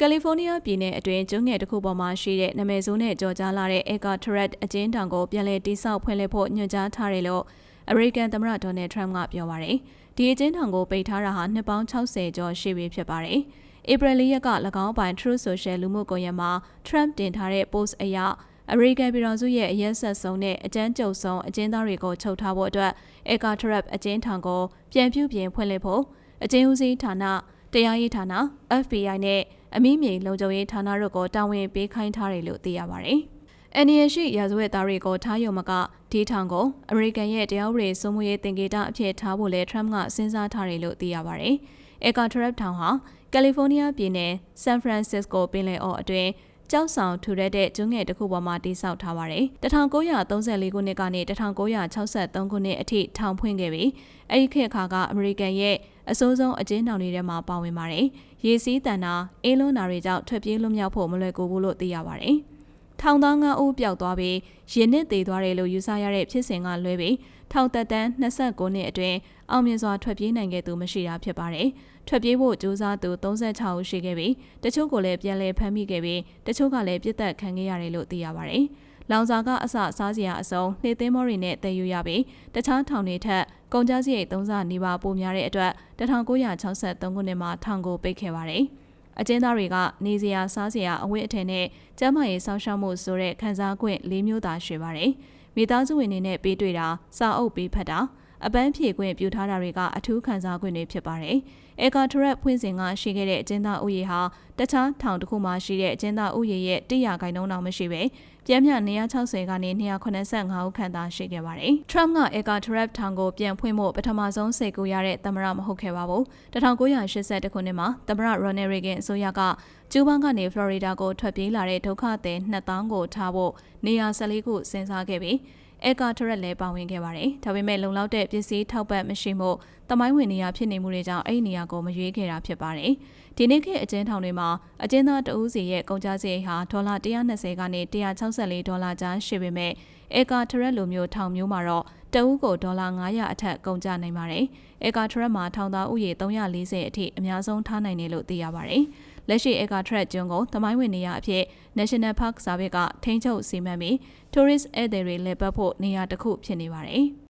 ကယ်လီဖိုးနီးယားပြည်နယ်အတွင်းကျွန်းငယ်တစ်ခုပေါ်မှာရှိတဲ့နာမည်ဆိုးနဲ့ကြော်ကြားလာတဲ့ Eka Turret အကျဉ်းထောင်ကိုပြန်လည်တိစောက်ဖွင့်လှစ်ဖို့ညွှန်ကြားထားတယ်လို့အမေရိကန်သမ္မတဒေါ်နယ်ထရမ့်ကပြောပါတယ်။ဒီအကျဉ်းထောင်ကိုပိတ်ထားတာဟာနှစ်ပေါင်း60ကျော်ရှိပြီဖြစ်ပါတယ်။ဧပြီလရက်က၎င်းပိုင် True Social လူမှုကွန်ရက်မှာ Trump တင်ထားတဲ့ post အရအမေရိကန်ပြည်ထောင်စုရဲ့အရက်ဆက်ဆုံးနဲ့အကြမ်းကြုတ်ဆုံးအကျဉ်းသားတွေကိုချုပ်ထားဖို့အတွက် Eka Turret အကျဉ်းထောင်ကိုပြန်ပြုပြင်ဖွင့်လှစ်ဖို့အကျဉ်းဦးစီးဌာန တရားရေးဌာန FBI နဲ့အမိမြေလုံခြုံရေးဌာနတို့ကိုတာဝန်ပေးခိုင်းထားတယ်လို့သိရပါတယ်။ NDA ရှိရာဇဝတ်သားတွေကိုထားရုံမကဒီထောင်ကိုအမေရိကန်ရဲ့တရားဥပဒေစိုးမိုးရေးတင်ကေတအဖြစ်ထားဖို့လဲထရမ့်ကစဉ်းစားထားတယ်လို့သိရပါတယ်။ Eka Turret ထောင်ဟာကယ်လီဖိုးနီးယားပြည်နယ်ဆန်ဖရန်စစ္စကိုပင်လယ်အော်အတွင်းကြောက်ဆောင်ထူတဲ့တဲ့ကျွန်းငယ်တစ်ခုပေါ်မှာတည်ဆောက်ထားပါတယ်။1934ခုနှစ်ကနေ1963ခုနှစ်အထိထောင်ဖွင့်ခဲ့ပြီးအဲ့ဒီခေတ်အခါကအမေရိကန်ရဲ့ အစိုးဆုံးအကျဉ်းထောင်တွေထဲမှာပါဝင်ပါတယ်။ရေစီးတန်တာအေးလွန်းတာတွေကြောင့်ထွက်ပြေးလွတ်မြောက်ဖို့မလွယ်ကူဘူးလို့သိရပါတယ်။ထောင်သား9ဦးပျောက်သွားပြီးရင်းနစ်သေးသွားတယ်လို့ယူဆရတဲ့ဖြစ်စဉ်ကလွဲပြီးထောင်သက်တမ်း29နှစ်အတွင်းအောင်မြင်စွာထွက်ပြေးနိုင်ခဲ့သူမရှိတာဖြစ်ပါတယ်။ထွက်ပြေးဖို့ကြိုးစားသူ36ဦးရှိခဲ့ပြီးတချို့ကိုလည်းပြန်လည်ဖမ်းမိခဲ့ပြီးတချို့ကလည်းပြစ်ဒဏ်ခံခဲ့ရတယ်လို့သိရပါတယ်။ လောင်စာကအစစားစရာအစုံနှိမ့်သိမ်းမောတွေနဲ့တည်ယူရပြီးတခြားထောင်တွေထက်ကုန်ကျစရိတ်သုံးဆနေပါပိုများတဲ့အတွက်1963ခုနှစ်မှာထောင်ကိုပိတ်ခဲ့ပါတယ်။အကျဉ်းသားတွေကနေစရာစားစရာအဝတ်အထည်နဲ့ကျန်းမာရေးစောင့်ရှောက်မှုဆိုတဲ့ခံစား권၄မျိုးသာရှိပါတယ်။မိသားစုဝင်တွေနဲ့ပေးတွေ့တာစာအုပ်ပေးဖတ်တာအပန်းဖြေခွင့်ပြုထားတာတွေကအထူးခံစား권တွေဖြစ်ပါတယ်။အေကာထရက်ဖွင့်စဉ်ကရှိခဲ့တဲ့အကျဉ်းသားဥယေဟာတခြားထောင်တစ်ခုမှရှိတဲ့အကျဉ်းသားဥယေရဲ့100ခိုင်နှုန်းတောင်မရှိပဲပြင်းပြ260ကနေ285ဦးခန့်သာရှိခဲ့ပါတယ်။ Trump ကအေကာထရက်ထောင်ကိုပြန်ဖွင့်ဖို့ပထမဆုံးစိတ်ကူရတဲ့သမ္မတမဟုတ်ခဲ့ပါဘူး။1982ခုနှစ်မှာသမ္မတ Ronald Reagan အစိုးရကကျူးဘန်းကနေဖလော်ရီဒါကိုထွက်ပြေးလာတဲ့ဒုက္ခသည်2000ကိုထားဖို့နေရာ14ခုစဉ်းစားခဲ့ပြီးအဲကာထရက်လည်းပါဝင်ခဲ့ပါတယ်။ဒါပေမဲ့လုံလောက်တဲ့ပစ္စည်းထောက်ပံ့မရှိမှု တမိုင်းဝင်နေရဖြစ်နေမှုတွေကြောင့်အဲ့ဒီနေရာကိုမရွေးခဲ့တာဖြစ်ပါတယ်။ဒီနေ့ခေတ်အကျဉ်းထောင်တွေမှာအကျဉ်းသားတဦးစီရဲ့ကုန်ကျစရိတ်ဟာဒေါ်လာ120ကနေ164ဒေါ်လာကြားရှိပေမဲ့အဲကာထရက်လိုမျိုးထောင်မျိုးမှာတော့တဦးကိုဒေါ်လာ900အထက်ကုန်ကျနိုင်ပါတယ်။အဲကာထရက်မှာထောင်သားဥယေ340အထိအများဆုံးထားနိုင်တယ်လို့သိရပါတယ်။လက်ရှိအေကာထရက်ကျွန်းကိုသမိုင်းဝင်နေရအဖြစ် National Park Service ကထိန်းချုပ်စီမံပြီး Tourist ဧည့်သည်တွေလည်ပတ်ဖို့နေရာတစ်ခုဖြစ်နေပါတယ်။